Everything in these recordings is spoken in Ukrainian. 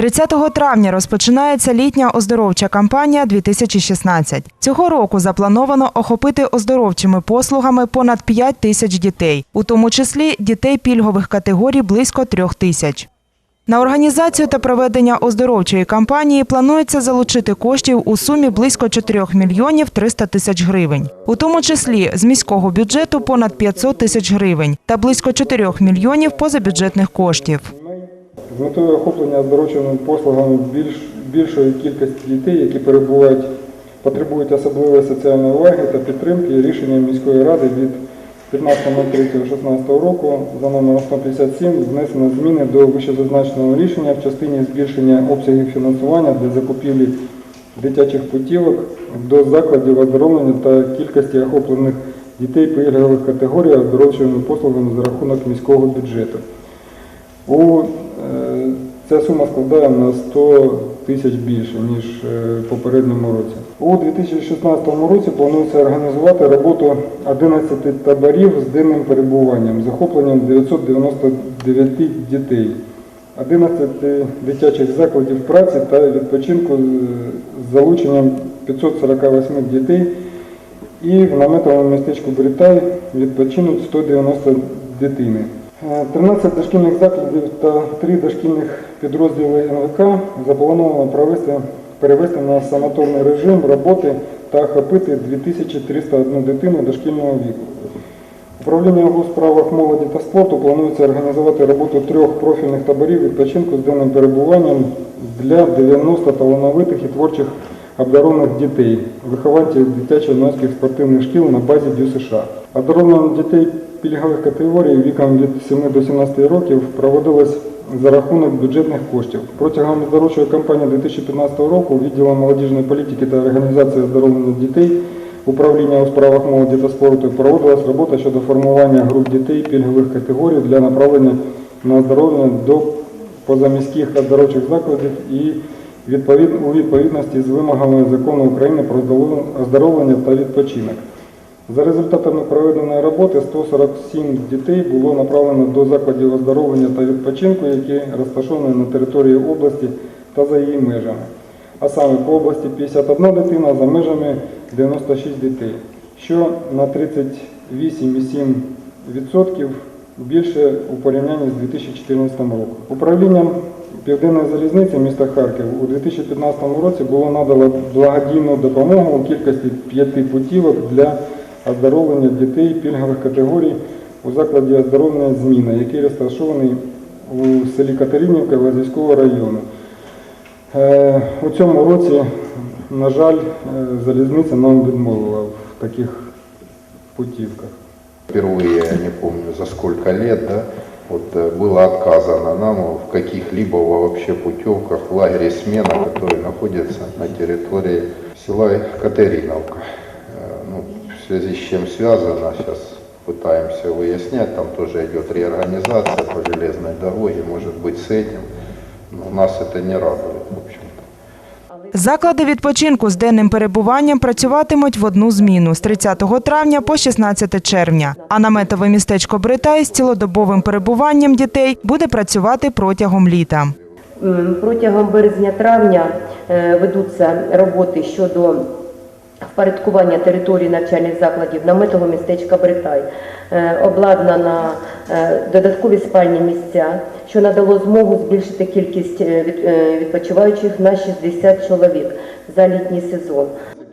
30 травня розпочинається літня оздоровча кампанія 2016. Цього року заплановано охопити оздоровчими послугами понад 5 тисяч дітей, у тому числі дітей пільгових категорій близько трьох тисяч. На організацію та проведення оздоровчої кампанії планується залучити коштів у сумі близько 4 мільйонів 300 тисяч гривень, у тому числі з міського бюджету понад 500 тисяч гривень та близько 4 мільйонів позабюджетних коштів. З метою охоплення оздоровчими послугами більш, більшої кількості дітей, які перебувають, потребують особливої соціальної уваги та підтримки, рішенням міської ради від 15.03.16 року за номером 157 внесено зміни до вищезазначеного рішення в частині збільшення обсягів фінансування для закупівлі дитячих путівок до закладів оздоровлення та кількості охоплених дітей пільгових категорій оздоровчими послугами за рахунок міського бюджету. У, ця сума складає на 100 тисяч більше, ніж е, в попередньому році. У 2016 році планується організувати роботу 11 таборів з денним перебуванням, з охопленням 999 дітей, 11 дитячих закладів праці та відпочинку з залученням 548 дітей і в наметовому містечку Брітай відпочинуть 190 дитини. Е, 13 дошкільних закладів та 3 дошкільних підрозділи НВК заплановано перевести на санаторний режим роботи та охопити 2301 дитину дошкільного віку. Управління у справах молоді та спорту планується організувати роботу трьох профільних таборів відпочинку з денним перебуванням для 90 талановитих і творчих обдарованих дітей, вихованців дитячо-юнацьких спортивних шкіл на базі ДЮСШ. США. Оздоровлення дітей пільгових категорій віком від 7 до 17 років проводилось за рахунок бюджетних коштів. Протягом оздоровчої кампанії 2015 року відділом молодіжної політики та організації оздоровлення дітей Управління у справах молоді та спорту проводилась робота щодо формування груп дітей пільгових категорій для направлення на оздоровлення до позаміських оздоровчих закладів і у відповідності з вимогами закону України про оздоровлення- та відпочинок. За результатами проведеної роботи 147 дітей було направлено до закладів оздоровлення та відпочинку, які розташовані на території області та за її межами. А саме по області 51 дитина, за межами 96 дітей, що на 38,7% більше у порівнянні з 2014 роком. Управлінням Південної залізниці міста Харків у 2015 році було надано благодійну допомогу у кількості п'яти путівок для оздоровлення дітей пільгових категорій у закладі оздоровлення «Зміна», який розташований у селі Катеринівка Лазівського району. Е, У цьому році, на жаль, е, залізниця нам відмовила в таких путівках. Впервые, я не помню, за сколько лет, да, вот э, было отказано нам в каких-либо вообще путевках в лагере смена, который находится на территории села Катериновка. Э, Ну, в связи с чем связано, сейчас пытаемся выяснять, там тоже идет реорганизация по железной дороге, может быть с этим, но нас это не радует, в общем-то. Заклади відпочинку з денним перебуванням працюватимуть в одну зміну з 30 травня по 16 червня. А наметове містечко Бритай з цілодобовим перебуванням дітей буде працювати протягом літа. Протягом березня-травня е, ведуться роботи щодо впорядкування території навчальних закладів наметового містечка Бритай. Е, Обладнана е, додаткові спальні місця, що надало змогу збільшити кількість е, відпочиваючих на 60 чоловік за літній сезон.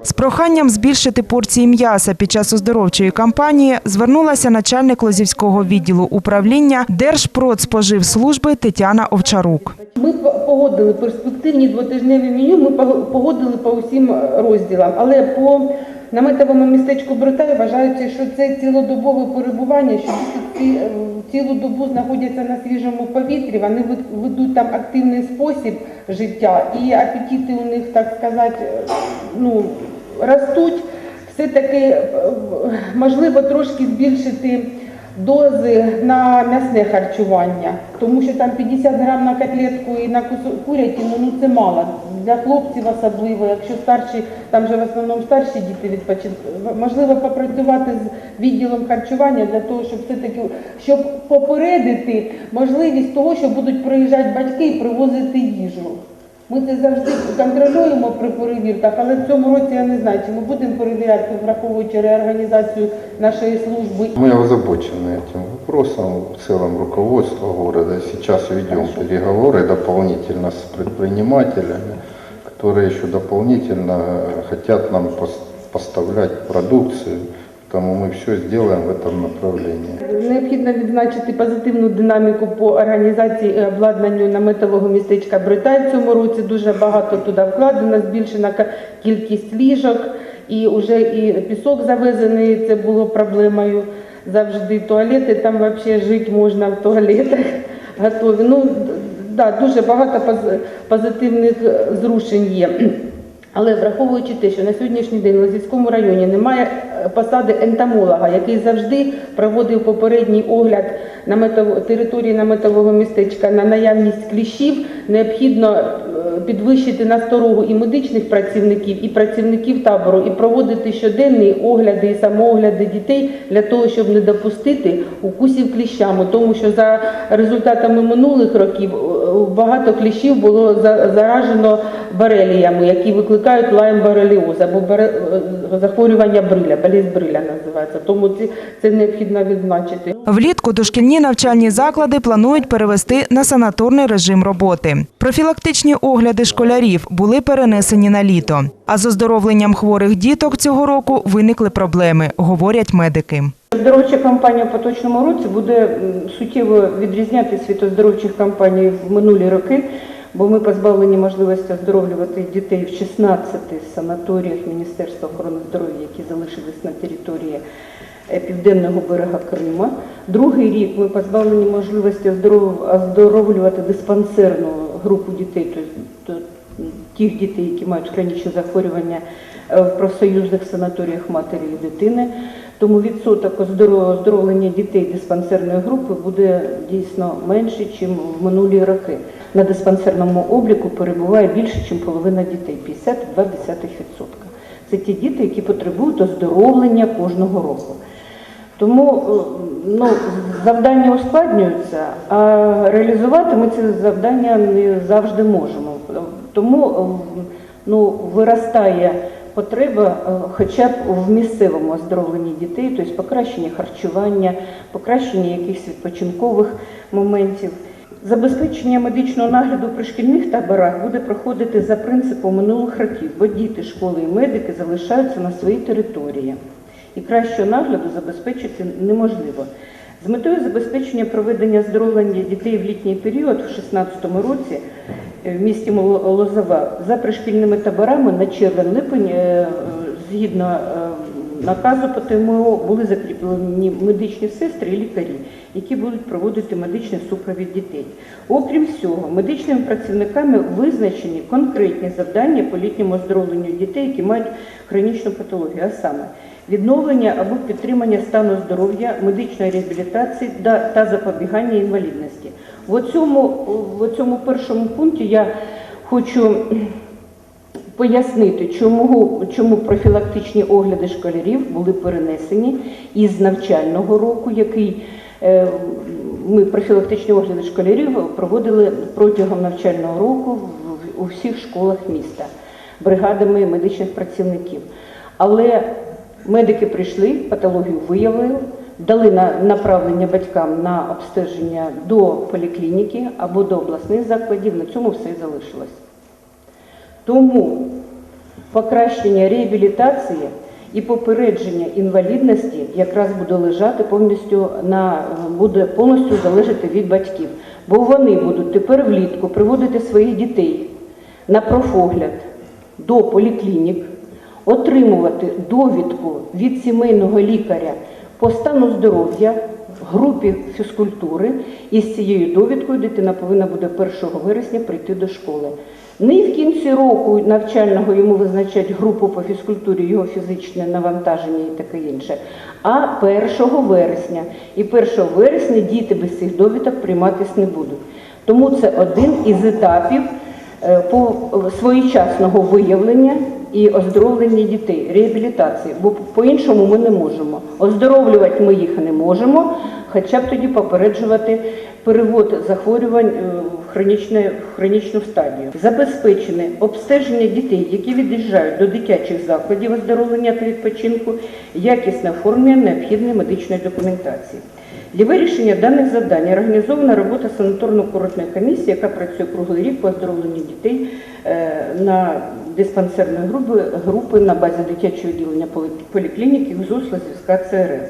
З проханням збільшити порції м'яса під час оздоровчої кампанії звернулася начальник Лозівського відділу управління Держпродспоживслужби Тетяна Овчарук. Ми погодили перспективні двотижневі меню, ми пого- погодили по усім розділам, але по наметовому містечку Брутай вважається, що це цілодобове перебування, що е, цілу добу знаходяться на свіжому повітрі, вони вед- ведуть там активний спосіб життя, і апетити у них, так сказати, е, ну, ростуть. Все-таки е, можливо трошки збільшити дози на м'ясне харчування, тому що там 50 грам на котлетку і на курятину, ну це мало. Для хлопців особливо, якщо старші, там же в основному старші діти відпочинку, можливо попрацювати з відділом харчування для того, щоб все-таки щоб попередити можливість того, що будуть приїжджати батьки і привозити їжу. Ми це завжди контролюємо при перевірках, але в цьому році я не знаю, чи ми будемо перевіряти, враховуючи реорганізацію нашої служби. Мы озабочены этим вопросом, в целом руководство города. Сейчас ведем переговоры дополнительно с предпринимателями, которые еще дополнительно хотят нам пос- поставлять продукцию. Поэтому мы все сделаем в этом направлении. Необхідно відзначити позитивну динаміку по організації і обладнанню наметового містечка Бритай в цьому році. Дуже багато туди вкладено, збільшена ка- кількість ліжок, і вже і пісок завезений. Це було проблемою завжди. Туалети там взагалі жити можна в туалетах готові. Ну да, дуже багато поз- позитивних е, зрушень є. Але враховуючи те, що на сьогоднішній день в Лозівському районі немає е, посади ентомолога, який завжди проводив попередній огляд наметово- території наметового містечка на наявність кліщів, необхідно е, підвищити насторогу і медичних працівників, і працівників табору, і проводити щоденні огляди і самоогляди дітей для того, щоб не допустити укусів кліщами, тому що за результатами минулих років е, багато кліщів було за- заражено бареліями, які викликають лайм бареліоз або е, захворювання бриля, болезнь бриля називається. Тому це необхідно відзначити. Влітку дошкільні навчальні заклади планують перевести на санаторний режим роботи. Профілактичні огляди школярів були перенесені на літо. А з оздоровленням хворих діток цього року виникли проблеми, говорять медики. Оздоровча кампанія в поточному році буде суттєво відрізнятися від оздоровчих кампаній в минулі роки, бо ми позбавлені можливості оздоровлювати дітей в 16 санаторіях Міністерства охорони здоров'я, які залишились на території е, південного берега Крима. Другий рік ми позбавлені можливості оздоровлювати диспансерну групу дітей, тобто тих дітей, які мають хронічні захворювання е, в профсоюзних санаторіях матері і дитини. Тому відсоток оздоро- оздоровлення дітей диспансерної групи буде дійсно менше, ніж в минулі роки. На диспансерному обліку перебуває більше, ніж половина дітей 52%. Це ті діти, які потребують оздоровлення кожного року. Тому е, ну, завдання ускладнюються, а реалізувати ми ці завдання не завжди можемо. Тому е, ну, виростає потреба е, хоча б в місцевому оздоровленні дітей, тобто покращення харчування, покращення якихось відпочинкових моментів. Забезпечення медичного нагляду при шкільних таборах буде проходити за принципом минулих років, бо діти, школи і медики залишаються на своїй території і кращого нагляду забезпечити неможливо. З метою забезпечення проведення оздоровлення дітей в літній період в 2016 році е, в місті Лозова за пришкільними таборами на червень-липень е, згідно е, наказу по ТМО були закріплені медичні сестри і лікарі, які будуть проводити медичний супровід дітей. Окрім всього, медичними працівниками визначені конкретні завдання по літньому оздоровленню дітей, які мають хронічну патологію, а саме відновлення або підтримання стану здоров'я, медичної реабілітації та, запобігання інвалідності. В цьому, в цьому першому пункті я хочу пояснити, чому, чому профілактичні огляди школярів були перенесені із навчального року, який е, ми профілактичні огляди школярів проводили протягом навчального року у всіх школах міста бригадами медичних працівників. Але медики прийшли, патологію виявили, дали на направлення батькам на обстеження до поліклініки або до обласних закладів. На цьому все і залишилось. Тому покращення реабілітації і попередження інвалідності якраз буде лежати повністю на буде повністю залежати від батьків, бо вони будуть тепер влітку приводити своїх дітей на профогляд до поліклінік, отримувати довідку від сімейного лікаря по стану здоров'я групі фізкультури, і з цією довідкою дитина повинна буде 1 вересня прийти до школи. Не в кінці року навчального йому визначать групу по фізкультурі, його фізичне навантаження і таке інше, а 1 вересня. І 1 вересня діти без цих довідок прийматись не будуть. Тому це один із етапів е, по своєчасного виявлення і оздоровлення дітей, реабілітації, бо по-іншому ми не можемо. Оздоровлювати ми їх не можемо, хоча б тоді попереджувати перевод захворювань е, в хронічне, в хронічну стадію. Забезпечене обстеження дітей, які від'їжджають до дитячих закладів оздоровлення та відпочинку, якісне оформлення необхідної медичної документації. Для вирішення даних завдань організована робота санаторно-курортної комісії, яка працює круглий рік по оздоровленню дітей е, на диспансерної групи, групи на базі дитячого відділення полі- поліклініки ГЗУ Лазівська ЦРС.